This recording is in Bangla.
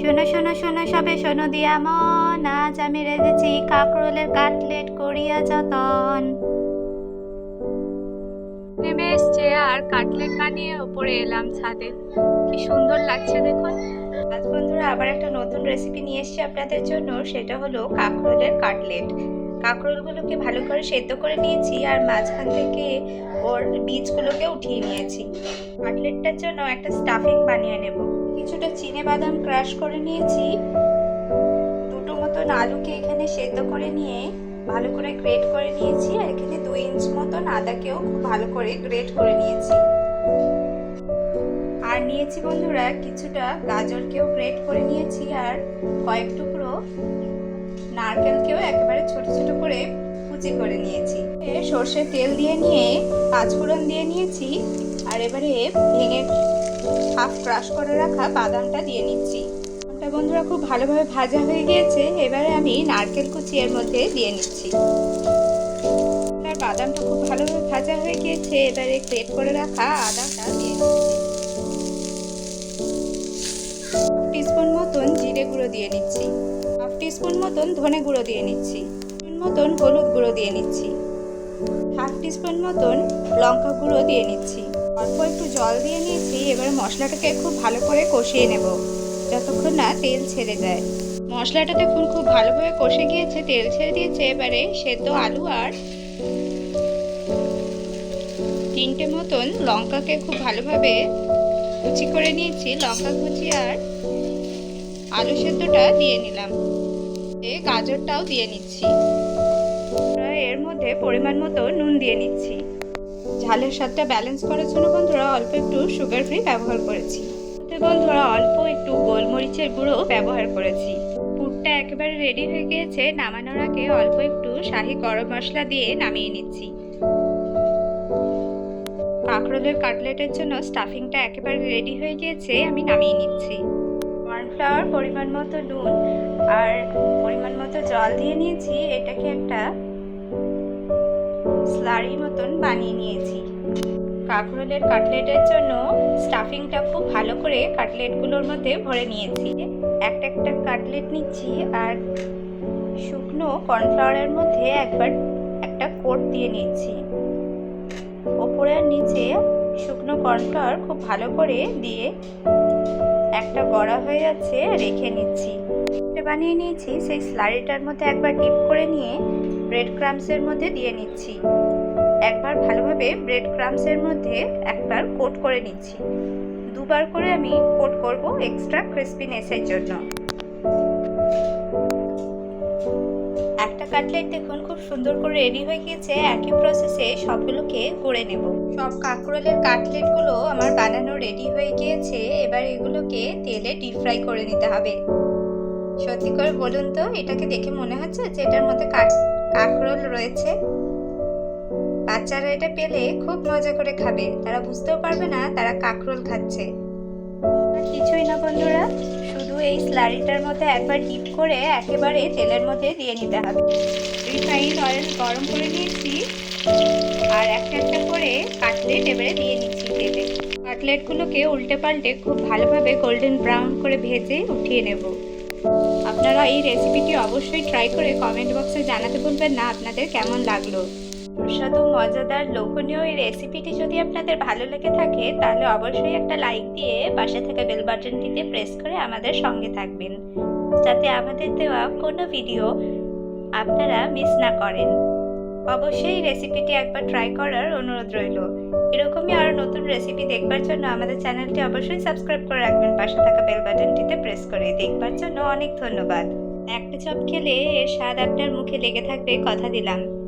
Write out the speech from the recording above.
শোনো শোনো শোনো সবে শোনো দিয়া মন। আজ আমি রেঁধেছি কাকরোলের কাটলেট করিয়া যতন। নেমে এসছে আর কাটলেট বানিয়ে ওপরে এলাম ছাদে। কি সুন্দর লাগছে দেখুন। আজ বন্ধুরা আবার একটা নতুন রেসিপি নিয়ে এসেছি আপনাদের জন্য। সেটা হলো কাকরোলের কাটলেট। কাকরোলগুলোকে ভালো করে সেদ্ধ করে নিয়েছি আর মাঝখান থেকে ওর বীজগুলোকে উঠিয়ে নিয়েছি। কাটলেটটার জন্য একটা স্টাফিং বানিয়ে নেব। কিছুটা চিনে বাদাম ক্রাশ করে নিয়েছি। দুটো মতন আলুকে এখানে সেদ্ধ করে নিয়ে ভালো করে গ্রেট করে নিয়েছি আর এখানে দুই ইঞ্চ মতন আদাকেও খুব ভালো করে গ্রেট করে নিয়েছি। আর নিয়েছি বন্ধুরা, কিছুটা গাজরকেও গ্রেট করে নিয়েছি আর কয়েক টুকরো নারকেলকেও একেবারে ছোট ছোট করে কুচি করে নিয়েছি। এ সর্ষের তেল দিয়ে নিয়ে পাঁচফোড়ন দিয়ে নিয়েছি। আর এবারে ভেঙে হাফ ক্রাশ করে রাখা বাদামটা দিয়ে নিচ্ছি। বাদামটা বন্ধুরা খুব ভালোভাবে ভাজা হয়ে গিয়েছে। এবারে আমি নারকেল কুচি এর মধ্যে দিয়ে নিচ্ছি। আর বাদামটা খুব ভালোভাবে ভাজা হয়ে গিয়েছে। এবারে গ্রেট করে রাখা আদাটা দিয়ে নিচ্ছি। টিস্পুন মতন জিরে গুঁড়ো দিয়ে নিচ্ছি। হাফ টিস্পুন মতন ধনে গুঁড়ো দিয়ে নিচ্ছি। মতন হলুদ গুঁড়ো দিয়ে নিচ্ছি। হাফ টিস্পুন মতন লঙ্কা গুঁড়ো দিয়ে নিচ্ছি। অল্প একটু জল দিয়ে নিয়েছি, এবার মশলাটাকে খুব ভালো করে কষিয়ে নেব। যতক্ষণ না তেল ছেড়ে যায় মশলাটা দেখুন খুব ভালোভাবে কষে গিয়েছে, তেল ছেড়ে দিয়েছে, এবারে সেদ্ধ আলু আর তিনটে মতন লঙ্কাকে খুব ভালোভাবে কুচি করে নিয়েছি। লঙ্কা কুচি আর আলু সেদ্ধটা দিয়ে নিলাম। এ গাজরটাও দিয়ে নিচ্ছি। এর মধ্যে পরিমাণ মতো নুন দিয়ে নিচ্ছি। ঝালের স্বাদটা ব্যালেন্স করার জন্য বন্ধুরা অল্প একটু সুগার ফ্রি ব্যবহার করেছি। বন্ধুরা অল্প একটু গোলমরিচের গুঁড়ো ব্যবহার করেছি। পুরটা একেবারে রেডি হয়ে গিয়েছে, নামানোর আগে অল্প একটু শাহি গরম মশলা দিয়ে নামিয়ে নিচ্ছি। কাঁকরোলের কাটলেটের জন্য স্টাফিংটা একেবারে রেডি হয়ে গিয়েছে, আমি নামিয়ে নিচ্ছি। কর্নফ্লাওয়ার পরিমাণ মতো নুন আর পরিমাণ মতো জল দিয়ে নিয়েছি, এটাকে একটা স্লারি মতন বানিয়ে নিয়েছি। কাঁকরোলের কাটলেটের জন্য স্টাফিংটা খুব ভালো করে কাটলেটগুলোর মধ্যে ভরে নিয়েছি। একটা একটা কাটলেট নিচ্ছি আর শুকনো কর্নফ্লাওয়ারের মধ্যে একবার একটা কোট দিয়ে নিচ্ছি। ওপরে আর নিচে শুকনো কর্নফ্লাওয়ার খুব ভালো করে দিয়ে একটা গড়া হয়ে যাচ্ছে, রেখে নিচ্ছি। এটা বানিয়ে নিয়েছি, সেই স্লারিটার মধ্যে একবার ডিপ করে নিয়ে ব্রেড ক্রামসের মধ্যে দিয়ে নিচ্ছি। একবার ভালোভাবে ব্রেড ক্রামসের মধ্যে একবার কোট করে নিচ্ছি। দুবার করে আমি কোট করব এক্সট্রা ক্রিস্পিনেসের জন্য। একটা কাটলেট দেখুন, খুব সুন্দর করে রেডি হয়ে গিয়েছে। একই প্রসেসে সবগুলোকে গড়ে নেব। সব কাঁকরোলের কাটলেটগুলো আমার বানানো রেডি হয়ে গিয়েছে। এবার এগুলোকে তেলে ডিপ ফ্রাই করে নিতে হবে। সত্যি করে বলুন তো, এটাকে দেখে মনে হচ্ছে যে এটার মধ্যে কাঁকরোল রয়েছে? বাচ্চারা এটা পেলে খুব মজা করে খাবে। তারা বুঝতেও পারবে না তারা কাঁকরোল খাচ্ছে। কিছুই না বন্ধুরা। এই স্লারিটার মধ্যে একবার ডিপ করে একেবারে তেলের মধ্যে দিয়ে নিতে হবে। রিফাইন্ড অয়েল গরম করে নিয়েছি আর একটা একটা করে কাটলেট এবারে দিয়ে নিচ্ছি তেলে। কাটলেটগুলোকে উল্টে পাল্টে খুব ভালোভাবে গোল্ডেন ব্রাউন করে ভেজে উঠিয়ে নেব। আপনারা এই রেসিপিটি অবশ্যই ট্রাই করে কমেন্ট বক্সে জানাতে ভুলবেন না। আপনাদের কেমন লাগল? সুস্বাদু, মজাদার, লোভনীয় এই রেসিপিটি যদি আপনাদের ভালো লেগে থাকে, তাহলে অবশ্যই একটা লাইক দিয়ে পাশে থাকা বেল বাটনটিতে প্রেস করে আমাদের সঙ্গে থাকবেন। যাতে আমাদের দেওয়া কোনো ভিডিও আপনারা মিস না করেন। অবশ্যই এই রেসিপিটি একবার ট্রাই করার অনুরোধ রইল। এরকমই আরও নতুন রেসিপি দেখবার জন্য আমাদের চ্যানেলটি অবশ্যই সাবস্ক্রাইব করে রাখবেন। পাশে থাকা বেল বাটনটিতে প্রেস করে দেখবার জন্য অনেক ধন্যবাদ। একটা চপ খেলে এর স্বাদ আপনার মুখে লেগে থাকবে, কথা দিলাম।